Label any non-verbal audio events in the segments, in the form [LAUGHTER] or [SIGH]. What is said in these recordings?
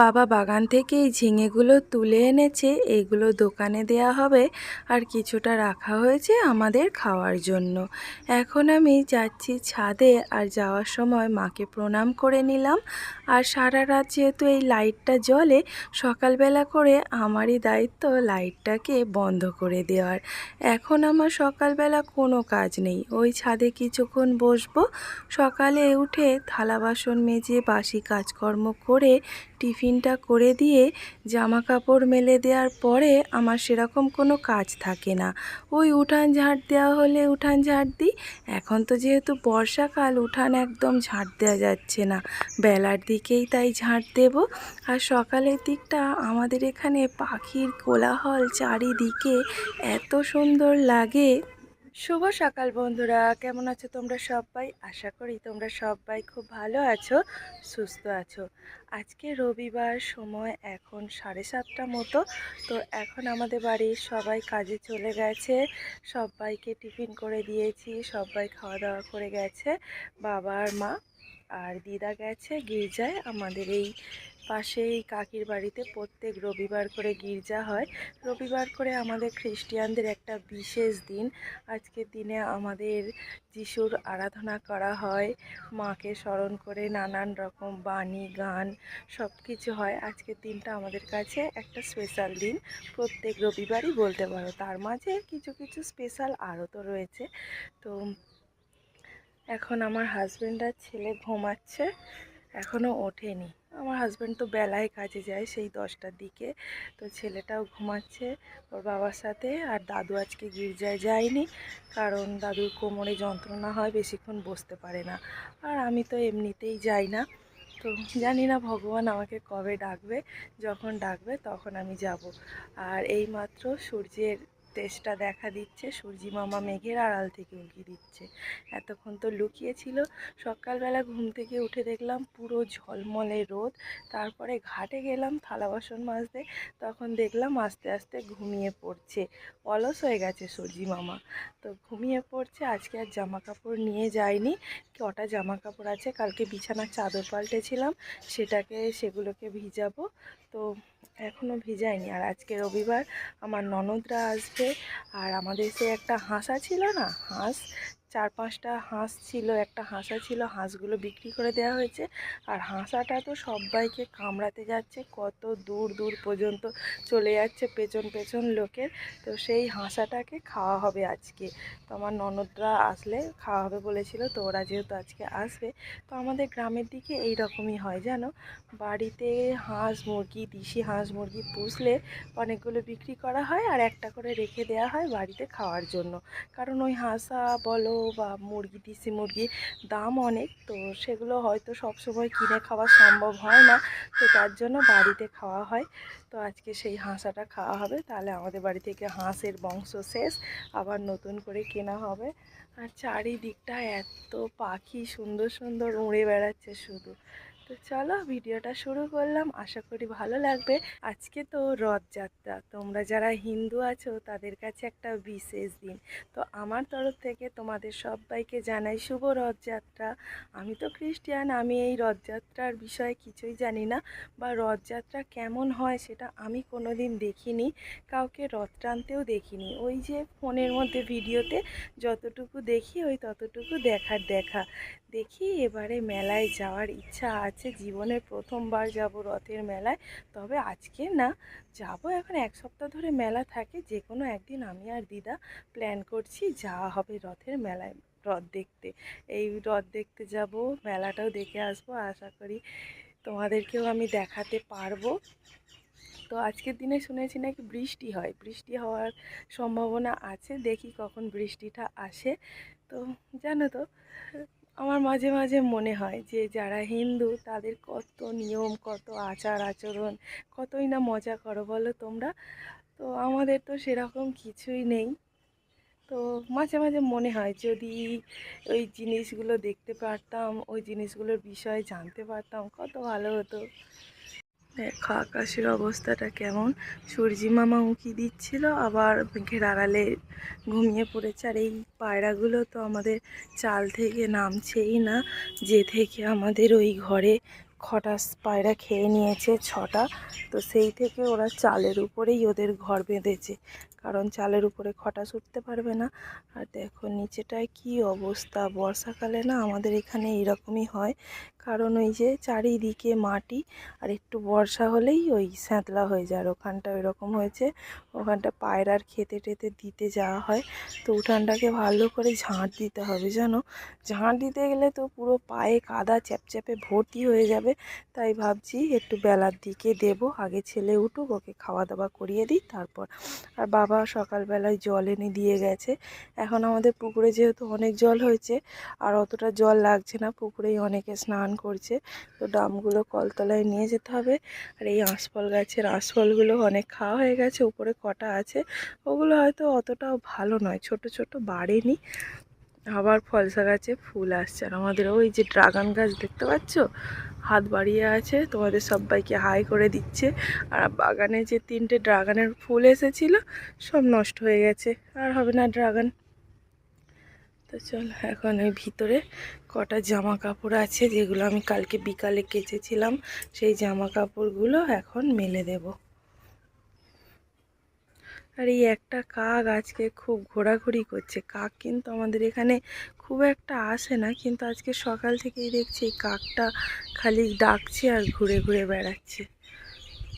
বাবা বাগান থেকে এই ঝিঙেগুলো তুলে এনেছে, এগুলো দোকানে দেয়া হবে আর কিছুটা রাখা হয়েছে আমাদের খাওয়ার জন্য। এখন আমি যাচ্ছি ছাদে আর যাওয়ার সময় মাকে প্রণাম করে নিলাম। আর সারা রাত যেহেতু এই লাইটটা জ্বলে, সকালবেলা করে আমারই দায়িত্ব লাইটটাকে বন্ধ করে দেওয়ার। এখন আমার সকালবেলা কোনো কাজ নেই। ওই ছাদে কিছুক্ষণ বসবো। সকালে উঠে থালা বাসন মেজে বাসি কাজকর্ম করে টিফিনটা করে দিয়ে জামা কাপড় মেলে দেওয়ার পরে আমার সেরকম কোনো কাজ থাকে না। ওই উঠান ঝাড় দেওয়া হলে উঠান ঝাড় দিই। এখন তো যেহেতু বর্ষাকাল, উঠান একদম ঝাড় দেওয়া যাচ্ছে না। বেলার দিকেই তাই ঝাড় দেব। আর সকালের দিকটা আমাদের এখানে পাখির কোলাহল চারিদিকে এত সুন্দর লাগে শুভ সকাল বন্ধুরা। কেমন আছো তোমরা সবাই? আশা করি তোমরা সবাই খুব ভালো আছো, সুস্থ আছো। আজকে রবিবার, সময় এখন সাড়ে সাতটা মতো। তো এখন আমাদের বাড়ির সবাই কাজে চলে গেছে। সবাইকে টিফিন করে দিয়েছি, সবাই খাওয়া দাওয়া করে গেছে। বাবা আর মা আর দিদা গেছে গির্জায়। আমাদের এই পাশেই কাকির বাড়িতে প্রত্যেক রবিবার করে গির্জা হয়। রবিবার করে আমাদের খ্রিস্টিয়ানদের একটা বিশেষ দিন। আজকের দিনে আমাদের যিশুর আরাধনা করা হয়। মাকে স্মরণ করে নানান রকম বাণী, গান সব কিছু হয়। আজকের দিনটা আমাদের কাছে একটা স্পেশাল দিন। প্রত্যেক রবিবারই বলতে পারো। তার মাঝে কিছু কিছু স্পেশাল আরও তো রয়েছে। তো এখন আমার হাজব্যান্ড আর ছেলে ঘুমাচ্ছে এখনও ওঠেনি। আমার হাজব্যান্ড তো বেলায় কাজে যায় সেই দশটার দিকে, তো ছেলেটাও ঘুমাচ্ছে ওর বাবার সাথে আর দাদু আজকে গির্জায় যায়নি, কারণ দাদুর কোমরে যন্ত্রণা হয়, বেশিক্ষণ বসতে পারে না। আর আমি তো এমনিতেই যাই না, তো জানি না ভগবান আমাকে কবে ডাকবে, যখন ডাকবে তখন আমি যাব। আর এই মাত্র সূর্যের তেজটা দেখা দিচ্ছে, সূর্যি মামা মেঘের আড়াল থেকে উঁকি দিচ্ছে। এতক্ষণ তো লুকিয়েছিল সকালবেলা ঘুম থেকে উঠে দেখলাম পুরো ঝলমলে রোদ। তারপরে ঘাটে গেলাম থালা বাসন মাজতে। তখন দেখলাম আস্তে আস্তে ঘুমিয়ে পড়ছে। অলস হয়ে গেছে সূর্যি মামা। তো ঘুমিয়ে পড়ছে, আজকে আর জামা কাপড় নিয়ে যায়নি কটা জামা কাপড় আছে? কালকে বিছানার চাদর পাল্টেছিলাম। সেটাকে, সেগুলোকে ভিজাবো। তো এখনও ভিজাইনি। আর আজকে রবিবার আমার ননদরা আসবে। আর আমাদের সে একটা হাঁসা ছিল না? হাঁস চার পাঁচটা হাঁস ছিল, একটা হাঁসা ছিল, হাঁসগুলো বিক্রি করে দেওয়া হয়েছে। আর হাঁসাটা তো সবাইকে কামড়াতে যাচ্ছে, কত দূর দূর পর্যন্ত চলে যাচ্ছে পেছন পেছন লোকের। তো সেই হাঁসাটাকে খাওয়া হবে আজকে। তো আমার ননদরা আসলে খাওয়া হবে বলেছিল, তো ওরা যেহেতু আজকে আসবে, তো আমাদের গ্রামের দিকে এই রকমই হয়, জানো? বাড়িতে হাঁস, মুরগি, দেশি হাঁস, মুরগি পুষলে অনেকগুলো বিক্রি করা হয় আর একটা করে রেখে দেওয়া হয় বাড়িতে খাওয়ার জন্য। কারণ ওই হাঁসা বলো বা মুরগি দিছি মুরগি দাম অনেক, তো সেগুলো হয়তো সবসময় কিনে খাওয়া সম্ভব হয় না, তো তার জন্য বাড়িতে খাওয়া হয়। তো আজকে সেই হাঁসাটা খাওয়া হবে, তাহলে আমাদের বাড়ি থেকে হাঁসের বংশ শেষ, আবার নতুন করে কেনা হবে। আর চারিদিকটা এত পাখি, সুন্দর সুন্দর উড়ে বেড়াচ্ছে শুধু। তো চলো ভিডিওটা শুরু করলাম। আশা করি ভালো লাগবে। আজকে তো রথযাত্রা। তোমরা যারা হিন্দু আছো, তাদের কাছে একটা বিশেষ দিন। তো আমার তরফ থেকে তোমাদের সবাইকে জানাই শুভ রথযাত্রা। আমি তো খ্রিস্টিয়ান আমি এই রথযাত্রার বিষয়ে কিছুই জানি না। বা রথযাত্রা কেমন হয় সেটা আমি কোনো দিন দেখিনি। কাউকে রথ টানতেও দেখিনি। ওই যে ফোনের মধ্যে ভিডিওতে যতটুকু দেখি, ওই ততটুকু দেখার দেখা। দেখি এবারে মেলায় যাওয়ার ইচ্ছা আছে। জীবনের প্রথমবার যাব রথের মেলায়। তবে আজকে না, যাব এখন এক সপ্তাহ ধরে মেলা থাকে যে কোনো একদিন আমি আর দিদা প্ল্যান করছি যাওয়া হবে রথের মেলায় রথ দেখতে। এই রথ দেখতে যাব, মেলাটাও দেখে আসব, আশা করি তোমাদেরকেও আমি দেখাতে পারব। তো আজকের দিনে শুনেছি নাকি বৃষ্টি হয়, বৃষ্টি হওয়ার সম্ভাবনা আছে, দেখি কখন বৃষ্টিটা আসে। তো জানো তো আমার মাঝে মাঝে মনে হয় যে, যারা হিন্দু, তাদের কত নিয়ম, কত আচার আচরণ, কতই না মজা করো বলো তোমরা? তো আমাদের তো সেরকম কিছুই নেই। তো মাঝে মাঝে মনে হয় যদি ওই জিনিসগুলো দেখতে পারতাম, ওই জিনিসগুলোর বিষয়ে জানতে পারতাম, কত ভালো হতো। দেখো, আকাশের অবস্থাটা কেমন? সূর্যি মামা উঁকি দিচ্ছিল, আবার মেঘের আড়ালে ঘুমিয়ে পড়েছে। আর এই পায়রাগুলো তো আমাদের চাল থেকে নামছেই না, যে থেকে আমাদের ওই ঘরে খটাস পায়রা খেয়ে নিয়েছে ছটা, তো সেই থেকে ওরা চালের উপরেই ওদের ঘর বেঁধেছে। কারণ চালের উপরে খটাস উঠতে পারবে না। আর দেখো, নিচেটায় কি অবস্থা? বর্ষাকালে না আমাদের এখানে এরকমই হয়। কারণ ওই যে চারিদিকে মাটি আর একটু বর্ষা হলেই ওই স্যাঁতলা হয়ে যায় আর ওখানটা ওইরকম হয়েছে, ওখানটা পায়রার খেতে টেতে দিতে যাওয়া হয়। তো উঠানটাকে ভালো করে ঝাঁট দিতে হবে, জানো? ঝাঁট দিতে গেলে তো পুরো পায়ে কাদা চ্যাপচ্যাপে ভর্তি হয়ে যাবে। তাই ভাবছি একটু বেলার দিকে দেব, আগে ছেলে উঠুক, ওকে খাওয়া দাওয়া করিয়ে দিই, তারপর। আর বাবা সকালবেলায় জল এনে দিয়ে গেছে। এখন আমাদের পুকুরে যেহেতু অনেক জল হয়েছে, আর অতটা জল লাগছে না, পুকুরেই অনেকে স্নান করছে। তো ড্রামগুলো কলতলায় নিয়ে যেতে হবে। আর এই আঁশফল গাছের আঁশফলগুলো অনেক খাওয়া হয়ে গেছে, উপরে কটা আছে। ওগুলো হয়তো অতটাও ভালো নয়, ছোট ছোট বাড়েনি। আবার ফলসা গাছে ফুল আসছে। আর আমাদের ওই যে ড্রাগন গাছ দেখতে পাচ্ছ? হাত বাড়িয়ে আছে, তোমাদের সবাইকে হাই করে দিচ্ছে। আর বাগানে যে তিনটে ড্রাগনের ফুল এসেছিল, সব নষ্ট হয়ে গেছে। আর হবে না ড্রাগন। তো চল, এখন ওই ভিতরে কটা জামা কাপড় আছে, যেগুলো আমি কালকে বিকালে কেচেছিলাম, সেই জামা কাপড়গুলো এখন মেলে দেব। আর এই একটা কাক আজকে খুব ঘোরাঘুরি করছে। কাক কিন্তু আমাদের এখানে খুব একটা আসে না, কিন্তু আজকে সকাল থেকেই দেখছি এই কাকটা খালি ডাকছে আর ঘুরে ঘুরে বেড়াচ্ছে।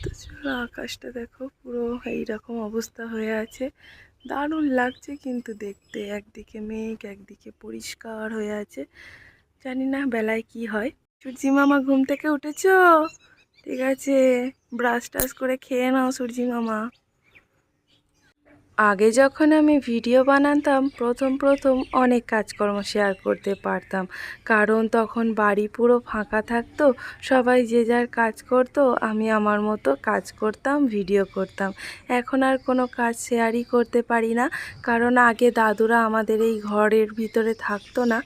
তো চলো, আকাশটা দেখো, পুরো এইরকম অবস্থা হয়ে আছে। দারুণ লাগছে কিন্তু দেখতে। একদিকে মেঘ, একদিকে পরিষ্কার হয়ে আছে। জানি না বেলায় কি হয়। সূর্যি মামা ঘুম থেকে উঠেছ? ঠিক আছে। ব্রাশ টাশ করে খেয়ে নাও সূর্যি মামা। আগে যখন আমি ভিডিও বানাতাম, প্রথম প্রথম অনেক কাজকর্ম শেয়ার করতে পারতাম। কারণ তখন বাড়ি পুরো ফাঁকা থাকতো, সবাই যে যার কাজ করতো, আমি আমার মতো কাজ করতাম ভিডিও করতাম। এখন আর কোনো কাজ শেয়ারই করতে পারি না। কারণ আগে দাদুরা আমাদের এই ঘরের ভিতরে থাকতো না।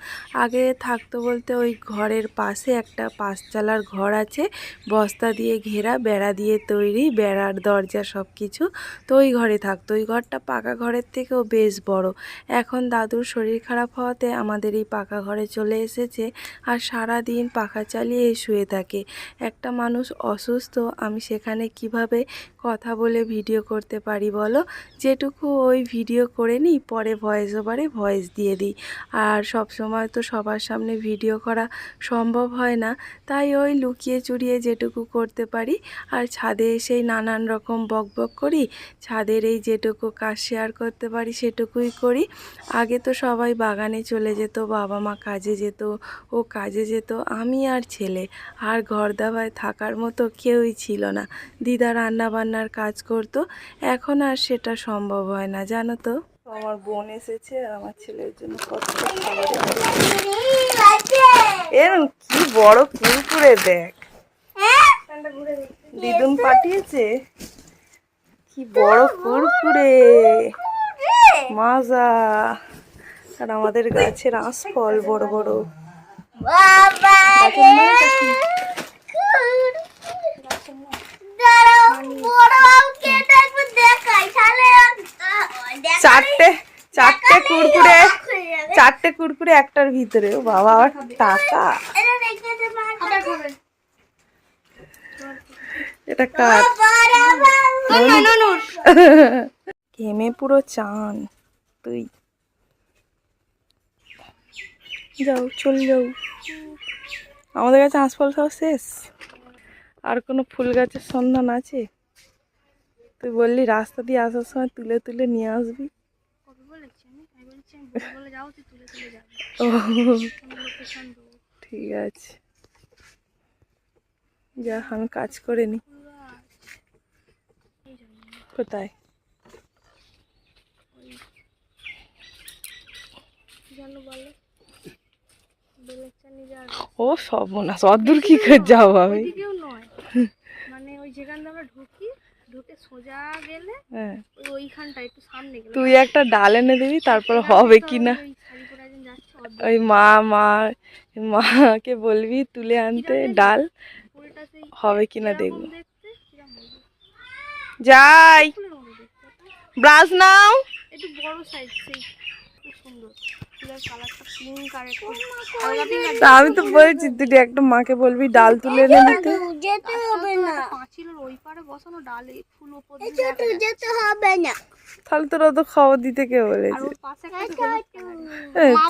আগে থাকতো বলতে ওই ঘরের পাশে একটা পাঁচচালার ঘর আছে, বস্তা দিয়ে ঘেরা, বেড়া দিয়ে তৈরি, বেড়ার দরজা সব কিছু তো ওই ঘরে থাকতো। ওই ঘরটা পাকা ঘরের থেকেও বেশ বড়। এখন দাদুর শরীর খারাপ হওয়াতে আমাদের এই পাকা ঘরে চলে এসেছে আর সারা দিন পাখা চালিয়ে শুয়ে থাকে। একটা মানুষ অসুস্থ, আমি সেখানে কীভাবে কথা বলে ভিডিও করতে পারি বলো? যেটুকু ওই ভিডিও করে নিই, পরে ভয়েস ওভারে ভয়েস দিয়ে দিই। আর সব সময় তো সবার সামনে ভিডিও করা সম্ভব হয় না, তাই ওই লুকিয়ে চুরিয়ে যেটুকু করতে পারি। আর ছাদে এসেই নানান রকম বক বক করি, ছাদের এই যেটুকু কাজ শেয়ার করতে পারি সেটুকুই করি। আগে তো সবাই বাগানে চলে যেত বাবা মা কাজে যেত ও কাজে যেত আমি আর ছেলে। আর ঘর দাবায় থাকার মতো কেউই ছিল না। দিদা রান্না বান্নার কাজ করতো এখন আর সেটা সম্ভব হয় না জানো তো? আমার বোন এসেছে আর আমার ছেলের জন্য কত এরম কি বড় কুরকুরে দেখ। দিদুন পাঠিয়েছে? কি বড় কুরকুরে মাজা। আর আমাদের গাছের আঁশ ফল বড়। বড় চারটে চারটে কুরকুরে চারটে কুরকুরে একটার ভিতরে। ও বাবা আবার টাকা। এটা কার? ঘেমে পুরো চান তুই। যাও চল যাও। আমাদের কাছে আঁশফল সব শেষ? আর কোনো ফুল গাছের সন্ধান আছে? তুই বললি রাস্তা দিয়ে আসার সময় তুলে তুলে নিয়ে আসবি। [LAUGHS] ঠিক আছে। যা আমি কাজ করে নি। কোথায়? ও সর্বনাশ অদূর কি করে যাব আমি? মানে ওই যেখান আমরা ঢুকি ঢুকে সোজা গেলে হ্যাঁ। ওইখানটা একটু সামনে গেলে। তুই একটা ডাল এনে দিবি তারপর হবে কি না ওই মা মা মাকে বলবি তুলে আনতে ডাল। হবে কি না দেখব। যাই। ব্রাশ নাও। একটু বড় সাইজ সেই খুব সুন্দর। কালারটা পিঙ্ক আর একটু হালকা পিঙ্ক আর তা আমি তো বলছি তুই একটা মাকে বলবি ডাল তুলে এনে দিতে। যেতে হবে না। পাঁচিলের ওই পারে বসানো ডালে ফুল উপর দিয়ে যেতে হবে না। তাহলে তোর অত খবর দিতে কে বলেছে। এই মা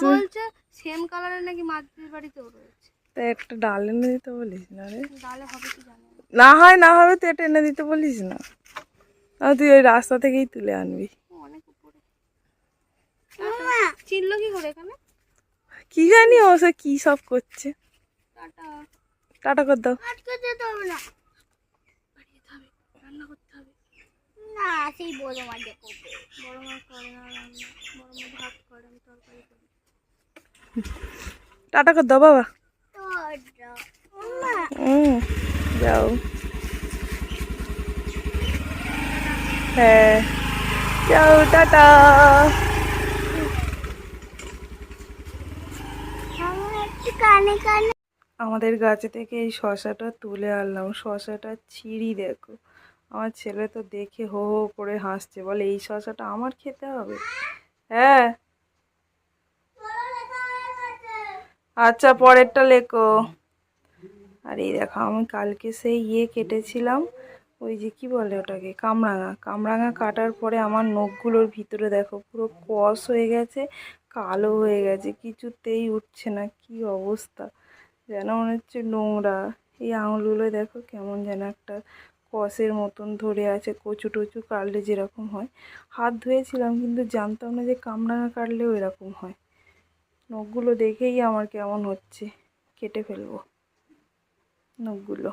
সেম কালারের নাকি মাদের বাড়িতেও রয়েছে। একটা ডাল এনে দিতে বলিস না রে। ডালে হবে কি জানি। না। হয় না হবে তুই এটা এনে দিতে বলিস না। তুই ওই রাস্তা থেকেই তুলে আনবি। ও, অনেক উপরে কি করে এখানে? কি জানি ও সে কি সব করছে। টাটা। টাটা কর দাও। যেতে হবে না। বাড়ি যেতে হবে রান্না করতে হবে। না সেই বড় মাঝে করবে। বড় মা করে না বড় মা ভাত করে তরকারি করি। টাটা কর দাও বাবা। হুম। যাও। হ্যাঁ। যাও, টাটা। আমাদের গাছ থেকে এই শশাটা তুলে আনলাম। শশাটা ছিঁড়ি দেখো। আমার ছেলে তো দেখে হো হো করে হাসছে। বলে, এই শশাটা আমার খেতে হবে? হ্যাঁ। আচ্ছা পরেরটা লেখো। আর এই দেখো, আমি কালকে সেই ইয়ে কেটেছিলাম, ওই যে কি বলে ওটাকে, কামরাঙা। কামরাঙা কাটার পরে আমার নখগুলোর ভিতরে দেখো পুরো কস হয়ে গেছে, কালো হয়ে গেছে, কিছুতেই উঠছে না, কি অবস্থা। যেন মনে হচ্ছে নোংরা। এই আঙুলগুলো দেখো কেমন যেন একটা কসের মতন ধরে আছে, কচু টচু কাটলে যেরকম হয়। হাত ধুয়েছিলাম কিন্তু জানতাম না যে কামরাঙা কাটলেও এরকম হয়। নখগুলো দেখেই আমার কেমন হচ্ছে, কেটে ফেলব। নখগুলো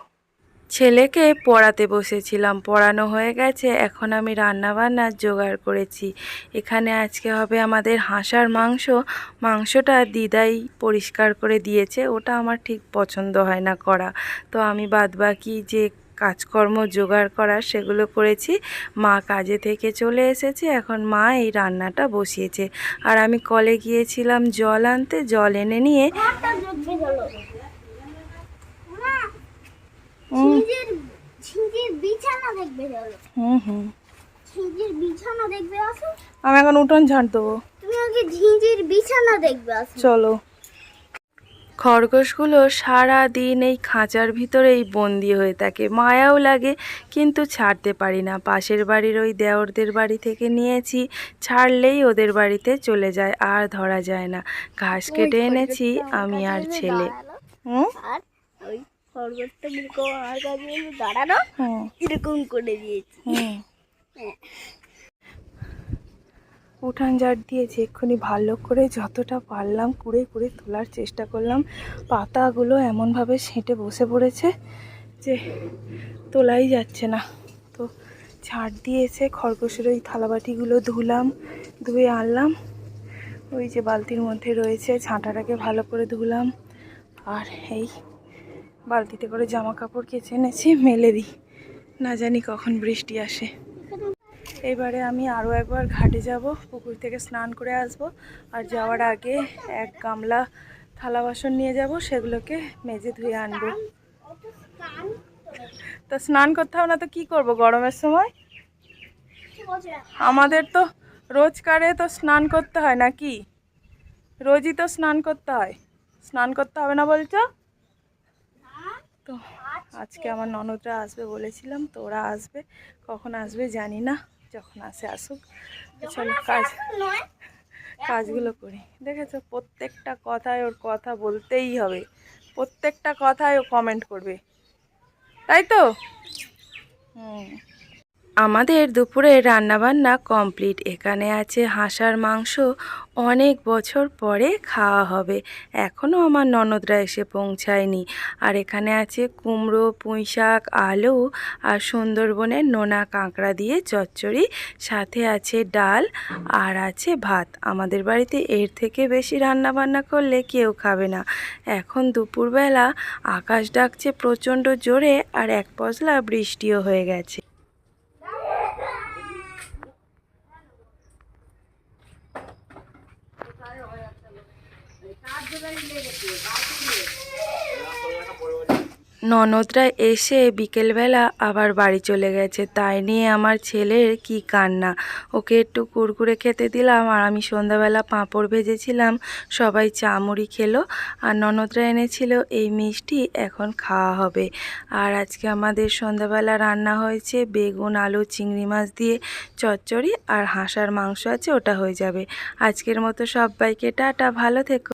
ছেলেকে পড়াতে বসেছিলাম পড়ানো হয়ে গেছে এখন আমি রান্না বান্নার জোগাড় করেছি। এখানে আজকে হবে আমাদের হাঁসার মাংস। মাংসটা দিদাই পরিষ্কার করে দিয়েছে ওটা আমার ঠিক পছন্দ হয় না করা। তো আমি বাদবাকি যে কাজকর্ম জোগাড় করার সেগুলো করেছি। মা কাজে থেকে চলে এসেছে এখন মা এই রান্নাটা বসিয়েছে। আর আমি কলে গিয়েছিলাম জল আনতে জল এনে নিয়ে ঘরটা দেখবে চলো মা ঝিঁঝির ঝিঁঝির বিছানা দেখবে চলো। হুম হুম। ঝিঁঝির বিছানা দেখবে আসো। আমি এখন উঠোন ঝাঁট দেবো। তুমি আগে ঝিঁঝির বিছানা দেখবে আসো। চলো। খরগোশগুলো সারা দিন এই খাঁচার ভিতরেই বন্দি হয়ে থাকে। মায়াও লাগে কিন্তু ছাড়তে পারি না। পাশের বাড়ির ওই দেওরদের বাড়ি থেকে নিয়েছি ছাড়লেই ওদের বাড়িতে চলে যায় আর ধরা যায় না। ঘাস কেটে এনেছি আমি আর ছেলে। হুম? খরগোশটা এরকম আমার কাছে দাঁড়ানো এরকম করে দিয়েছি। হ্যাঁ। উঠান ঝাড় দিয়েছি এক্ষুনি ভালো করে যতটা পারলাম কুড়ে কুড়ে তোলার চেষ্টা করলাম। পাতাগুলো এমনভাবে সেঁটে বসে পড়েছে যে তোলাই যাচ্ছে না। তো ঝাড় দিয়েছে খরগোশের ওই থালাবাটিগুলো ধুলাম ধুয়ে আনলাম। ওই যে বালতির মধ্যে রয়েছে ঝাঁটাটাকে ভালো করে ধুলাম। আর এই বালতিতে করে জামা কাপড় কেচে এনেছি, মেলে দিই। না জানি কখন বৃষ্টি আসে। এবারে আমি আরও একবার ঘাটে যাব, পুকুর থেকে স্নান করে আসব। আর যাওয়ার আগে এক গামলা থালা বাসন নিয়ে যাব, সেগুলোকে মেজে ধুয়ে আনব। তো স্নান করতে হবে না তো কী করব গরমের সময়? আমাদের তো রোজকারে তো স্নান করতে হয় নাকি? রোজই তো স্নান করতে হয়। স্নান করতে হবে না বলছো? তো আজকে আমার ননদরা আসবে বলেছিলাম তো ওরা আসবে। কখন আসবে জানি না যখন আসে আসুক। চলো কাজ কাজগুলো করি। দেখেছ প্রত্যেকটা কথায় ওর কথা বলতেই হবে। প্রত্যেকটা কথায় ও কমেন্ট করবে। তাই তো? হুম। আমাদের দুপুরে রান্নাবান্না কমপ্লিট। এখানে আছে হাঁসার মাংস। অনেক বছর পরে খাওয়া হবে। এখনও আমার ননদরা এসে পৌঁছায়নি। আর এখানে আছে কুমড়ো পুঁই শাক আলু আর সুন্দরবনের নোনা কাঁকড়া দিয়ে চচ্চড়ি। সাথে আছে ডাল আর আছে ভাত। আমাদের বাড়িতে এর থেকে বেশি রান্না বান্না করলে কেউ খাবে না। এখন দুপুরবেলা আকাশ ডাকছে প্রচণ্ড জোরে আর এক পশলা বৃষ্টিও হয়ে গেছে। ননদরা এসে বিকেলবেলা আবার বাড়ি চলে গেছে। তাই নিয়ে আমার ছেলের কি কান্না। ওকে একটু কুরকুরে খেতে দিলাম আর আমি সন্ধ্যাবেলা পাঁপড় ভেজেছিলাম। সবাই চা মুড়ি খেলো আর ননদরা এনেছিল এই মিষ্টি, এখন খাওয়া হবে। আর আজকে আমাদের সন্ধ্যাবেলা রান্না হয়েছে বেগুন, আলু, চিংড়ি মাছ দিয়ে চচ্চড়ি আর হাঁসার মাংস আছে, ওটা হয়ে যাবে। আজকের মতো সবাইকে টাটা, ভালো থেকো।